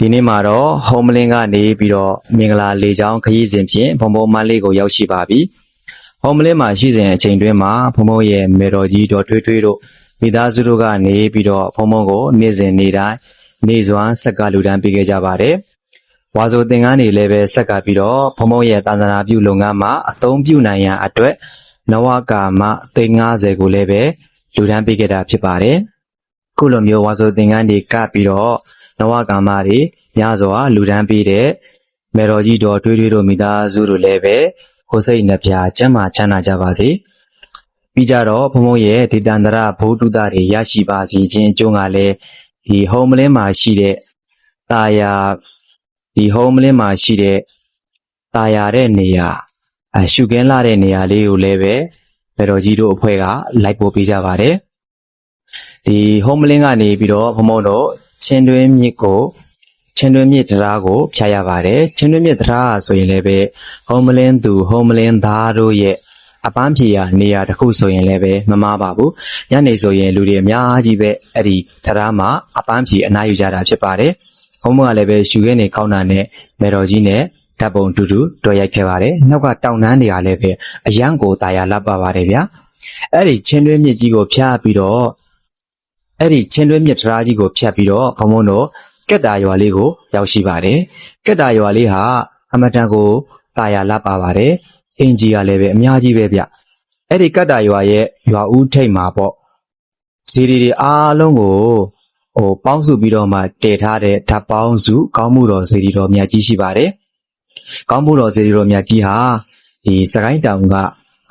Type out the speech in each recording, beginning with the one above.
ဒီနေ့မှာတော့ဟုံးမလင်းကနေပြီးတော့မင်္ဂလာလေချောင်းခရီးစဉ်ဖြင့်ဘုံဘုံမန်းလေးကိုရောက်ရှိပါပြီ။ဟုံးမလင်းမှာရှိစဉ်အချိန်တွင်းမှာဘုံဘုံရဲ့မေတော်ကြီးတော်ထွေးထွေးတို့မိသားစုတို့ကနေပြီးတော့ဘုံဘုံကိုနေ့စဉ်နေ့တိုင်းနေ့စွမ်းဆက်ကလူတန်းပေးခဲ့ကြပါတယ်။ဝါဆိုသင်္ကန်းတွေလည်းပဲဆက်ကပြီးတော့ဘုံဘုံရဲ့တန်တနာပြုလုပ်ငန်းမှာအသုံးပြုနိုင်ရန်အတွက်နဝကာမသိန်း90ကိုလည်းပဲလူတန်းပေးခဲ့တာဖြစ်ပါတယ်။ခုလိုမျိုးဝါဆိုသင်္ကန်းတွေကပ်ပြီးတော့ နဝကာမတွေများစွာလူဒန်းပေးတဲ့မေတော်ကြီးတော်တွေးတွေးတို့မိသားစုတို့လည်းပဲကိုစိတ်နှပြချမ်းမာချမ်းသာကြပါစေပြီးကြတော့ဘုံဘုံရဲ့ဒေတန္တရဘုဒ္ဓတာတွေရရှိပါစေခြင်းအကျိုးကလည်းဒီဟုံးမလင်းမှာရှိတဲ့တာယာဒီဟုံးမလင်းမှာရှိတဲ့တာယာတဲ့နေရာအရှုခင်းလာတဲ့နေရာလေးကိုလည်းပဲမေတော်ကြီးတို့အဖွဲ့ကလိုက်ပို့ပေးကြပါတယ်ဒီ home link ကနေပြီးတော့ဘုံဘုံတို့ ချင်းတွင်းမြစ်ကိုချင်းတွင်းမြစ်တရားကိုဖြတ်ရပါတယ်ချင်းတွင်းမြစ်တရားဆိုရင်လည်းပဲဟုံးမလင်းသူဟုံးမလင်းသားတို့ရဲ့အပန်းဖြေရနေရာတစ်ခုဆိုရင်လည်းပဲမမားပါဘူးညနေဆိုရင်လူတွေအများကြီးပဲအဲ့ဒီတရားမှာအပန်းဖြေအနားယူကြတာဖြစ်ပါတယ်ဟုံးမကလည်းပဲယူခဲနေကောင်းတာနဲ့မေတော်ကြီးနဲ့ဓာတ်ပုံတူတူတွေ့ရိုက်ခဲ့ပါတယ်နောက်ကတောင်တန်းတွေကလည်းပဲအရန်ကိုတာယာလပ်ပါပါတယ်ဗျာအဲ့ဒီချင်းတွင်းမြစ်ကြီးကိုဖျားပြီးတော့ အဲ့ဒီချင်းတွင်းမြစ်တရားကြီးကိုဖြတ်ပြီးတော့ဘုံဘုံတို့ကက်တာရွာလေးကိုရောက်ရှိပါတယ်။ကက်တာရွာလေးဟာအမတန်ကိုတာယာလှပပါတယ်။အင်ဂျီကလည်းပဲအများကြီးပဲဗျ။အဲ့ဒီကက်တာရွာရဲ့ရွာဦးထိပ်မှာပေါ့။ဇီရီတွေအားလုံးကိုဟိုပေါင်းစုပြီးတော့မှတည်ထားတဲ့ဓာတ်ပေါင်းစုကောင်းမှုတော်ဇီရီတော်မြတ်ကြီးရှိပါတယ်။ကောင်းမှုတော်ဇီရီတော်မြတ်ကြီးဟာဒီစကိုင်းတောင်က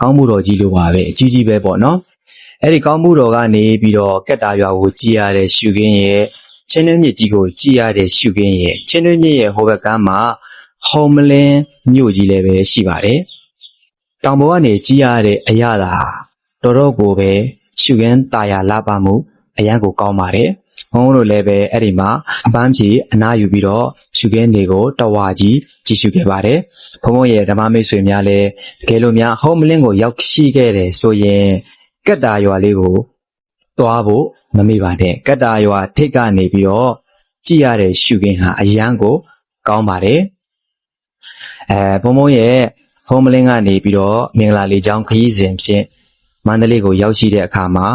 ကောင်းမှုတော်ကြီးလိုပါပဲအကြီးကြီးပဲပေါ့နော်။ အဲ့ဒီကောင်းမှုတော်ကနေပြီးတော့ကက်တာရွာကိုကြည်ရတဲ့ရှုခင်းရဲ့ချင်းတွင်းမြစ်ကြီးကိုကြည်ရတဲ့ရှုခင်းရဲ့ချင်းတွင်းမြစ်ရဲ့ဟိုဘက်ကမ်းမှာဟုံမလင်းမြို့ကြီးလည်းပဲရှိပါတယ်။တောင်ပေါ်ကနေကြည်ရတဲ့အရသာတော်တော်ကိုပဲရှုခင်းตาရလာပါမှုအရန်ကိုကောင်းပါတယ်။ဘုန်းတို့လည်းပဲအဲ့ဒီမှာအပန်းဖြေအနားယူပြီးတော့ရှုခင်းတွေကိုတဝါကြီးကြည့်ရှုခဲ့ပါတယ်။ဘုန်းဘုန်းရဲ့ဓမ္မမိတ်ဆွေများလည်းတကယ်လို့များဟုံမလင်းကိုရောက်ရှိခဲ့တယ်ဆိုရင် ကက်တာရွာလေးကိုသွားဖို့မမေ့ပါနဲ့ကတ္တာရွာထိတ်ကနေပြီးတော့ကြည့်ရတဲ့ရှုခင်းဟာအရန်ကို ကောင်းပါတယ်အဲဘုံဘုံရဲ့ဖုံးမလင်းကနေပြီးတော့မင်္ဂလာလေးချောင်းခရီးစဉ်ဖြင့်မန္တလေးကိုရောက်ရှိတဲ့အခါမှာ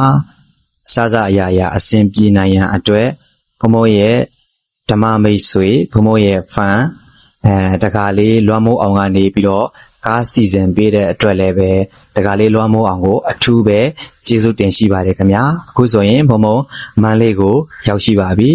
အစစအရာရာအစဉ်ပြေနိုင်ရန်အတွက်ဘုံဘုံရဲ့ဓမ္မမိတ်ဆွေဘုံဘုံရဲ့ဖန်အဲတကားလေးလွမ်းမိုးအောင်ကနေပြီးတော့ ကားစီစဉ်ပေးတဲ့အတွက်လည်းပဲတကားလေးလွမ်းမိုးအောင်ကို အထူးပဲကျေးဇူးတင်ရှိပါတယ်ခင်ဗျာအခုဆိုရင်ဘုံဘုံမန်းလေးကိုရောက်ရှိပါပြီ